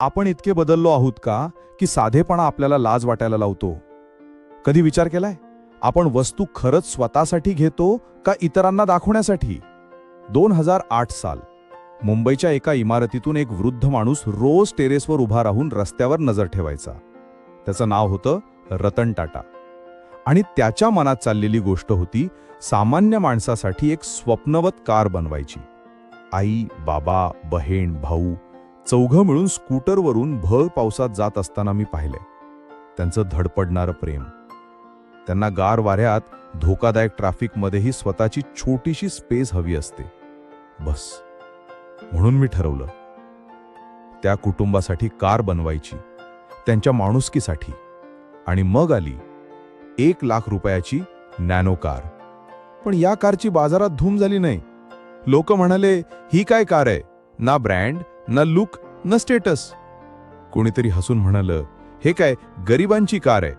आपण इतके बदललो आहोत का की साधेपणा आपल्याला लाज वाटायला लावतो? कधी विचार केलाय? आपण वस्तू खरंच स्वतःसाठी घेतो का इतरांना दाखवण्यासाठी? दोन हजार आठ साल. मुंबईच्या एका इमारतीतून एक वृद्ध माणूस रोज टेरेसवर उभा राहून रस्त्यावर नजर ठेवायचा. त्याचं नाव होतं रतन टाटा. आणि त्याच्या मनात चाललेली गोष्ट होती सामान्य माणसासाठी एक स्वप्नवत कार बनवायची. आई बाबा बहीण भाऊ चौघं मिळून स्कूटरवरून भर पावसात जात असताना मी पाहिले. त्यांचं धडपडणारं प्रेम. त्यांना गार वाऱ्यात धोकादायक ट्रॅफिकमध्येही स्वतःची छोटीशी स्पेस हवी असते. बस. म्हणून मी ठरवलं. त्या कुटुंबासाठी कार बनवायची त्यांच्या माणुसकीसाठी. आणि मग आली एक लाख रुपयाची नॅनो कार. पण या कारची बाजारात धूम झाली नाही. लोक म्हणाले ही काय कार आहे? ना ब्रँड ना लुक ना स्टेटस. कोणीतरी हसून म्हणालं हे काय गरिबांची कार आहे.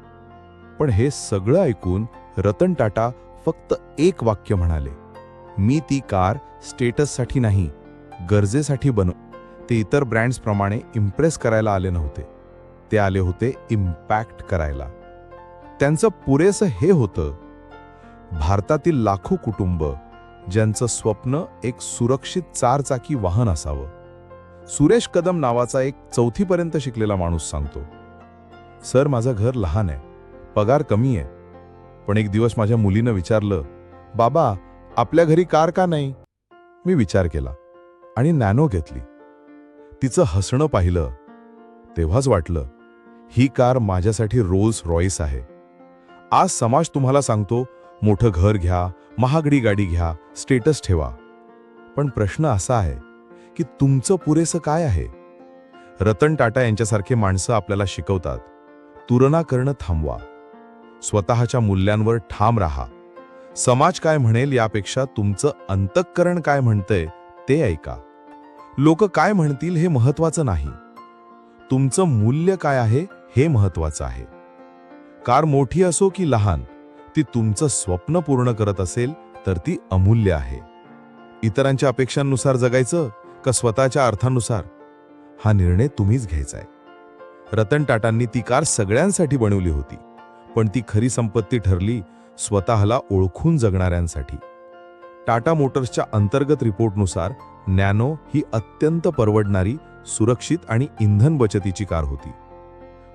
पण हे सगळं ऐकून रतन टाटा फक्त एक वाक्य म्हणाले मी ती कार स्टेटससाठी नाही गरजेसाठी बनव. ते इतर ब्रँड्सप्रमाणे इम्प्रेस करायला आले नव्हते. ते आले होते इम्पॅक्ट करायला. त्यांचं पुरेसं हे होतं भारतातील लाखो कुटुंब ज्यांचं स्वप्न एक सुरक्षित चारचाकी वाहन असावं. सुरेश कदम नावाचा एक चौथीपर्यंत शिकलेला माणूस सांगतो सर माझं घर लहान आहे पगार कमी आहे. पण एक दिवस माझ्या मुलीनं विचारलं बाबा आपल्या घरी कार का नाही? मी विचार केला आणि नॅनो घेतली. तिचं हसणं पाहिलं. तेव्हाच वाटलं ही कार माझ्यासाठी रोल्स रॉईस आहे. आज समाज तुम्हाला सांगतो मोठं घर घ्या महागडी गाडी घ्या स्टेटस ठेवा. पण प्रश्न असा आहे की तुमचं पुरेसं काय आहे? रतन टाटा यांच्यासारखे माणसं आपल्याला शिकवतात तुलना करणं थांबवा. स्वतःच्या मूल्यांवर ठाम राहा. समाज काय म्हणेल यापेक्षा तुमचं अंतःकरण काय म्हणतंय ते ऐका. लोक काय म्हणतील हे महत्वाचं नाही. तुमचं मूल्य काय आहे हे महत्वाचं आहे. कार मोठी असो की लहान ती तुमचं स्वप्न पूर्ण करत असेल तर ती अमूल्य आहे. इतरांच्या अपेक्षांनुसार जगायचं का स्वतःच्या अर्थानुसार. हा निर्णय तुम्हीच घ्यायचा आहे रतन टाटांनी ती कार सगळ्यांसाठी बनवली होती पण ती खरी संपत्ती ठरली स्वतःला ओळखून जगणाऱ्यांसाठी. टाटा मोटर्सच्या अंतर्गत रिपोर्टनुसार नॅनो ही अत्यंत परवडणारी सुरक्षित आणि इंधन बचतीची कार होती.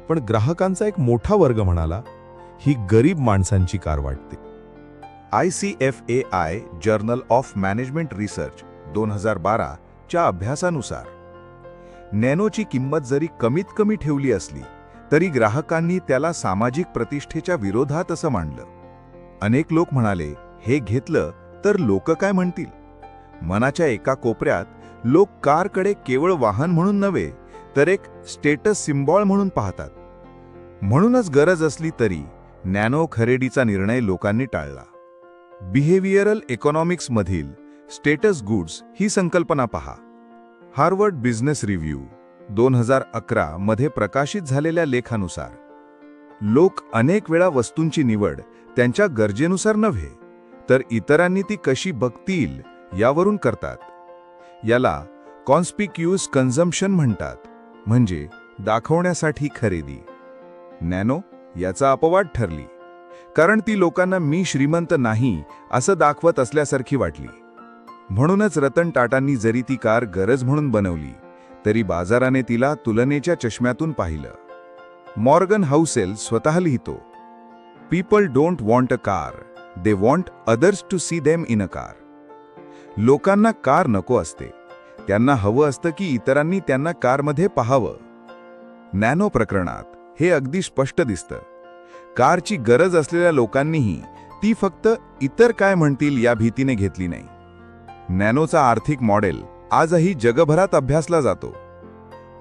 पण ग्राहकांचा एक मोठा वर्ग म्हणाला ही गरीब माणसांची कार वाटते. I C F A I journal of management research दोन हजार बारा बाराच्या अभ्यासानुसार. नॅनोची किंमत जरी कमीत कमी ठेवली असली तरी ग्राहकांनी त्याला सामाजिक प्रतिष्ठेच्या विरोधात असं मांडलं. अनेक लोक म्हणाले हे घेतलं तर लोक काय म्हणतील? मनाच्या एका कोपऱ्यात लोक कारकडे केवळ वाहन म्हणून नव्हे तर एक स्टेटस सिम्बॉल म्हणून पाहतात. म्हणूनच गरज असली तरी नॅनो खरेदीचा निर्णय लोकांनी टाळला. बिहेवियरल इकॉनॉमिक्समधील स्टेटस गुड्स ही संकल्पना पहा. हार्वर्ड बिझनेस रिव्ह्यू दोन हजार अकरा मध्ये प्रकाशित झालेल्या लेखानुसार. लोक अनेक वेळा वस्तूंची निवड त्यांच्या गरजेनुसार नव्हे तर इतरांनी ती कशी बघतील यावरून करतात. याला कॉन्स्पिक्युअस कन्झम्पशन म्हणतात म्हणजे दाखवण्यासाठी खरेदी. नॅनो याचा अपवाद ठरली. कारण ती लोकांना मी श्रीमंत नाही असं दाखवत असल्यासारखी वाटली. म्हणूनच रतन टाटांनी जरी ती कार गरज म्हणून बनवली तरी बाजाराने तिला तुलनेच्या चष्म्यातून पाहिलं. मॉर्गन हाऊसेल स्वतः लिहितो people don't want a car they want others to see them in a car लोकांना कार नको असते त्यांना हवं असतं की इतरांनी त्यांना कारमध्ये पाहावं. नॅनो प्रकरणात हे अगदी स्पष्ट दिसतं. कारची गरज असलेल्या लोकांनीही ती फक्त इतर काय म्हणतील या भीतीने घेतली नाही. नॅनोचा आर्थिक मॉडेल आजही जगभरात अभ्यासला जातो.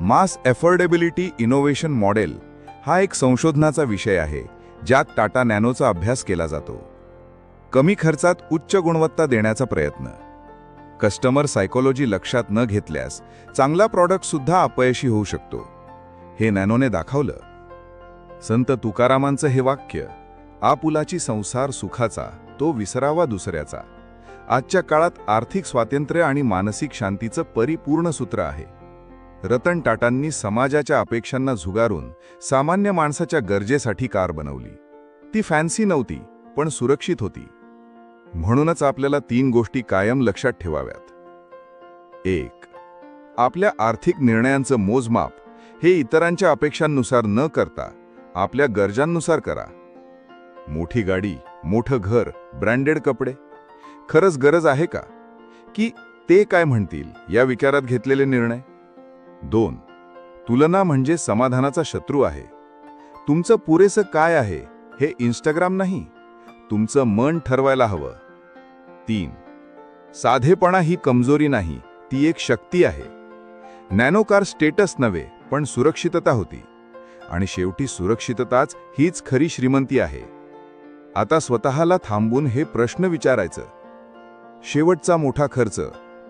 मास एफोर्डेबिलिटी इनोव्हेशन मॉडेल हा एक संशोधनाचा विषय आहे ज्यात टाटा नॅनोचा अभ्यास केला जातो. कमी खर्चात उच्च गुणवत्ता देण्याचा प्रयत्न. कस्टमर सायकोलॉजी लक्षात न घेतल्यास चांगला प्रॉडक्टसुद्धा अपयशी होऊ शकतो. हे नॅनोने दाखवलं. संत तुकारामांचं हे वाक्य आपुलाची संसार सुखाचा तो विसरावा दुसऱ्याचा. आजच्या काळात आर्थिक स्वातंत्र्य आणि मानसिक शांतीचं परिपूर्ण सूत्र आहे. रतन टाटांनी समाजाच्या अपेक्षांना झुगारून सामान्य माणसाच्या गरजेसाठी कार बनवली. ती फॅन्सी नव्हती पण सुरक्षित होती. म्हणूनच आपल्याला तीन गोष्टी कायम लक्षात ठेवाव्यात. एक आपल्या आर्थिक निर्णयांचं मोजमाप हे इतरांच्या अपेक्षांनुसार न करता आपल्या गरजांनुसार करा. मोठी गाडी मोठं घर ब्रँडेड कपडे खरंच गरज आहे का? की ते काय म्हणतील या विचारात घेतलेले निर्णय? दोन तुलना म्हणजे समाधानाचा शत्रू आहे. तुमचं पुरेसं काय आहे हे इंस्टाग्राम नाही. तुमचं मन ठरवायला हवं. तीन साधेपणा ही कमजोरी नाही ती एक शक्ती आहे. नॅनो कार स्टेटस नव्हे पण सुरक्षितता होती. आणि शेवटी सुरक्षितताच हीच खरी श्रीमंती आहे. आता स्वतःला थांबून हे प्रश्न विचारायचं. शेवटचा मोठा खर्च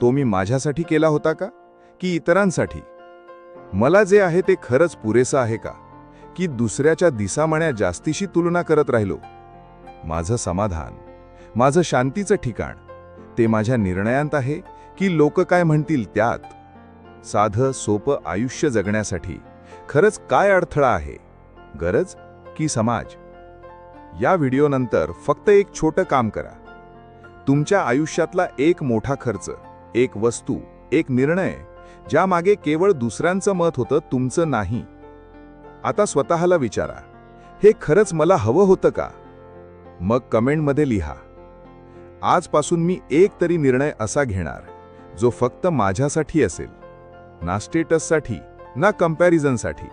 तो मी माझ्यासाठी केला होता का? की इतरांसाठी? मला जे आहे ते खरंच पुरेसं आहे का? की दुसऱ्याच्या दिसामण्या जास्तीशी तुलना करत राहिलो? माझं समाधान माझं शांतीचं ठिकाण ते माझ्या निर्णयांत आहे की लोक काय म्हणतील त्यात? साधं सोपं आयुष्य जगण्यासाठी खरंच काय अडथळा आहे? गरज की समाज? या व्हिडिओनंतर फक्त एक छोटं काम करा. तुमच्या आयुष्यातला एक मोठा खर्च एक वस्तू एक निर्णय ज्यामागे केवळ दुसऱ्यांचं मत होतं तुमचं नाही. आता स्वतःला विचारा हे खरंच मला हवं होतं का? मग कमेंटमध्ये लिहा आजपासून मी एक तरी निर्णय असा घेणार जो फक्त माझ्यासाठी असेल ना स्टेटससाठी ना कम्पॅरिझनसाठी.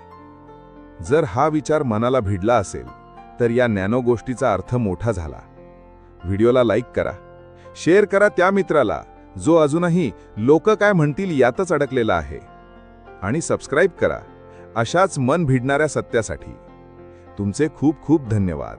जर हा विचार मनाला भिडला असेल तर या नॅनो गोष्टीचा अर्थ मोठा झाला. व्हिडिओला लाईक करा. शेअर करा त्या मित्राला जो अजूनही लोक काय म्हणतील यातच अडकलेला आहे. आणि सबस्क्राईब करा अशाच मन भिडणाऱ्या सत्यासाठी. तुमचे खूप खूप धन्यवाद.